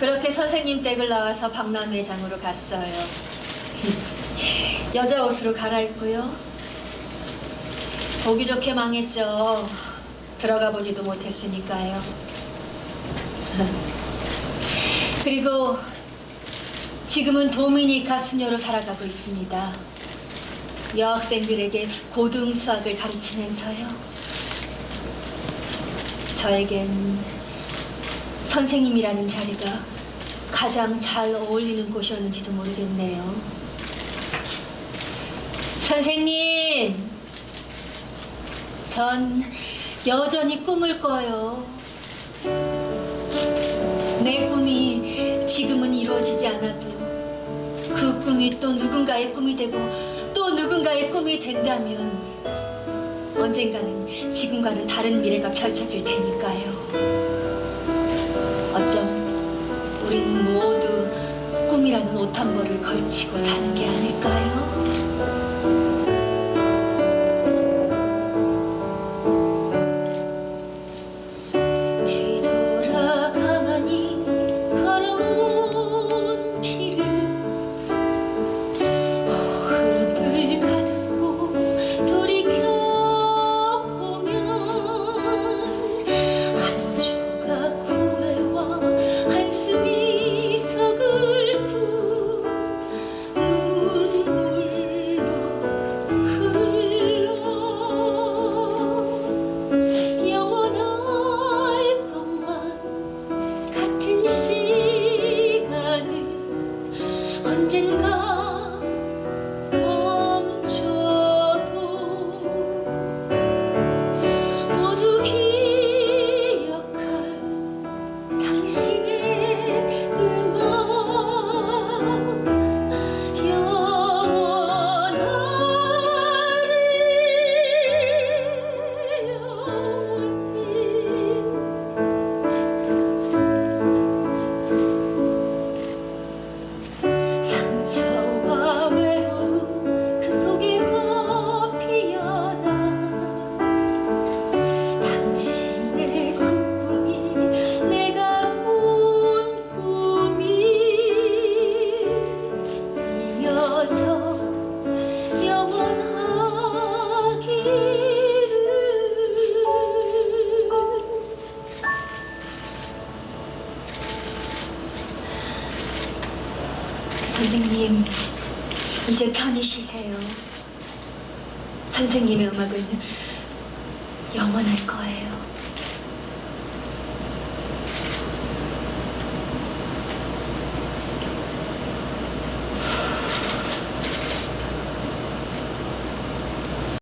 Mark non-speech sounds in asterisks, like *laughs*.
그렇게 선생님 댁을 나와서 박람회장으로 갔어요. *laughs* 여자 옷으로 갈아입고요. 보기 좋게 망했죠. 들어가 보지도 못했으니까요. *laughs* 그리고 지금은 도미니카 수녀로 살아가고 있습니다. 여학생들에게 고등 수학을 가르치면서요. 저에겐 선생님이라는 자리가 가장 잘 어울리는 곳이었는지도 모르겠네요. 선생님, 전 여전히 꿈을 꿔요. 내 꿈이 지금은 이루어지지 않아도 그 꿈이 또 누군가의 꿈이 되고 또 누군가의 꿈이 된다면 언젠가는 지금과는 다른 미래가 펼쳐질 테니까요. 어쩜 우린 모두 꿈이라는 옷 한 벌을 걸치고 사는 게 아닐까요? 선생님, 이제 편히 쉬세요. 선생님의 음악은 영원할 거예요.